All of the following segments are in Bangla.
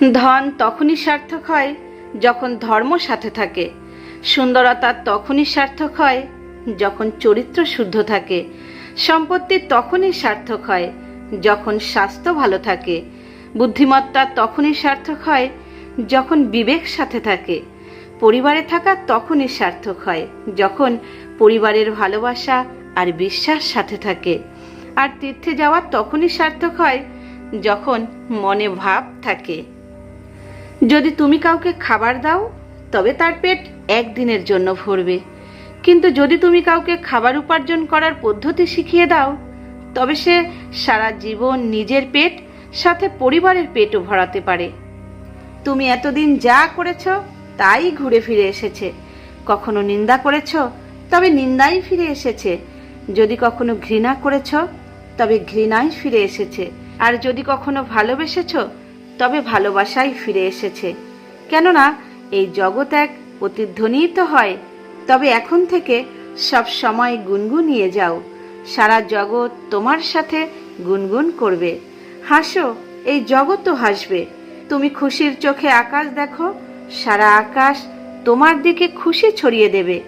ধন তখনই সার্থক হয় যখন ধর্ম সাথে থাকে। সুন্দরতা তখনই সার্থক হয় যখন চরিত্র শুদ্ধ থাকে। সম্পত্তি তখনই সার্থক হয় যখন স্বাস্থ্য ভালো থাকে। বুদ্ধিমত্তা তখনই সার্থক হয় যখন বিবেক সাথে থাকে। পরিবারে থাকা তখনই সার্থক হয় যখন পরিবারের ভালোবাসা আর বিশ্বাস সাথে থাকে। আর তীর্থে যাওয়া তখনই সার্থক হয় যখন মনে ভাব থাকে। যদি তুমি কাউকে খাবার দাও, তবে তার পেট একদিনের জন্য ভরবে। কিন্তু যদি তুমি কাউকে খাবার উপার্জন করার পদ্ধতি শিখিয়ে দাও, তবে সে সারা জীবন নিজের পেট, সাথে পরিবারের পেটও ভরাতে পারে। তুমি এতদিন যা করেছ, তাই ঘুরে ফিরে এসেছে। কখনো নিন্দা করেছ, তবে নিন্দাই ফিরে এসেছে। যদি কখনো ঘৃণা করেছ, তবে ঘৃণাই ফিরে এসেছে। আর যদি কখনো ভালোবেসেছ তবে ভালোবাসাই ফিরে এসেছে। কেননা, এই জগৎ এক প্রতিধ্বনিই তো হয়। তবে এখন থেকে সব সময় গুনগুনিয়ে যাও। সারা জগৎ তোমার সাথে গুনগুন করবে। হাসো, এই জগৎও হাসবে। তুমি খুশির চোখে আকাশ দেখো, সারা আকাশ তোমার দিকে খুশি ছড়িয়ে দেবে।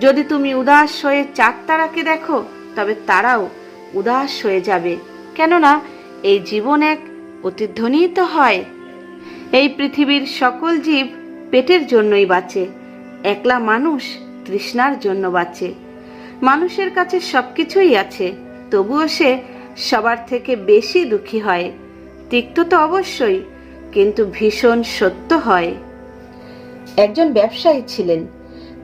যদি তুমি উদাস হয়ে চাঁদ তারাকে দেখো, তবে তারাও উদাস হয়ে যাবে। কেননা, এই জীবন এক প্রতিধ্বনিই তো হয়। এই পৃথিবীর সকল জীব পেটের জন্যই বাঁচে, একলা মানুষ তৃষ্ণার জন্য বাঁচে। মানুষের কাছে সবকিছুই আছে, তবুও সে সবার থেকে বেশি দুঃখী হয়। তিক্ত তো অবশ্যই, কিন্তু ভীষণ সত্য হয়। একজন ব্যবসায়ী ছিলেন।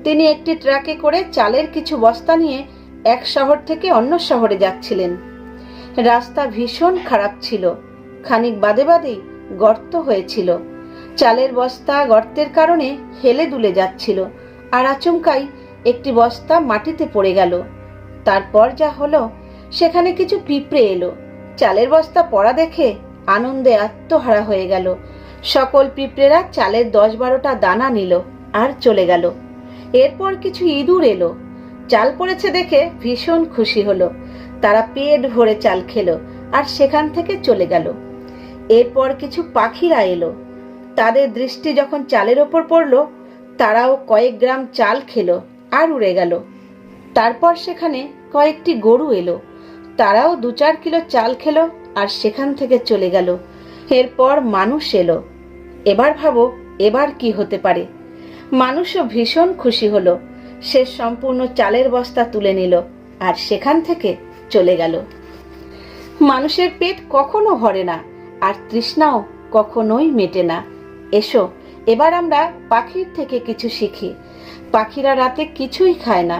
তিনি একটি ট্রাকে করে চালের কিছু বস্তা নিয়ে এক শহর থেকে অন্য শহরে যাচ্ছিলেন। রাস্তা ভীষণ খারাপ ছিল। খানিক বাদে বাদেই গর্ত হয়েছিল। চালের বস্তা গর্তের কারণে হেলে দুলে যাচ্ছিল, আর আচমকাই একটি বস্তা মাটিতে পড়ে গেল। তারপর যা হলো, সেখানে কিছু পিঁপড়ে এলো। চালের বস্তা পড়া দেখে আনন্দে আত্মহারা হয়ে গেল। সকল পিঁপড়েরা চালের দশ বারোটা দানা নিল আর চলে গেল। এরপর কিছু ইঁদুর এলো। চাল পড়েছে দেখে ভীষণ খুশি হলো। তারা পেট ভরে চাল খেলো আর সেখান থেকে চলে গেল। এরপর কিছু পাখিরা এলো। তাদের দৃষ্টি যখন চালের ওপর পড়ল, তারাও কয়েক গ্রাম চাল খেলো আর উড়ে গেল। তারপর সেখানে কয়েকটি গরু এলো। তারাও দু চার কিলো চাল খেলো আর সেখান থেকে চলে গেল। এরপর মানুষ এলো। এবার ভাবো, এবার কি হতে পারে? মানুষও ভীষণ খুশি হলো। সে সম্পূর্ণ চালের বস্তা তুলে নিল আর সেখান থেকে চলে গেল। মানুষের পেট কখনো ভরে না। আর তৃষ্ণাও কখনোই মেটে না। এসো, এবার আমরা পাখির থেকে কিছু শিখি। পাখিরা রাতে কিছুই খায় না।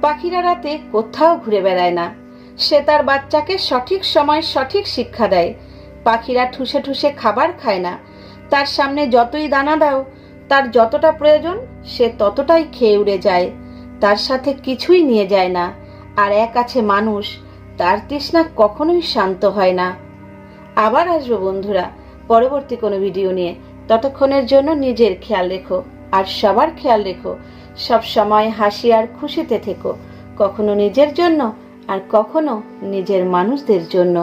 পাখিরা রাতে কোথাও ঘুরে বেড়ায় না। সে তার বাচ্চাকে সঠিক সময় সঠিক শিক্ষা দেয়। পাখিরা ঠুসে ঠুসে খাবার খায় না। তার সামনে যতই দানা দাও, তার যতটা প্রয়োজন, সে ততটাই খেয়ে উড়ে যায়। তার সাথে কিছুই নিয়ে যায় না। আর এক আছে মানুষ, তার তৃষ্ণা কখনোই শান্ত হয় না। আবার আসব বন্ধুরা। পরবর্তী কোনো ভিডিও নিয়ে। ততক্ষণের জন্য নিজের খেয়াল রেখো, আর সবার খেয়াল রেখো। সব সময় হাসি আর খুশিতে থেকো। কখনো নিজের জন্য আর কখনো নিজের মানুষদের জন্য।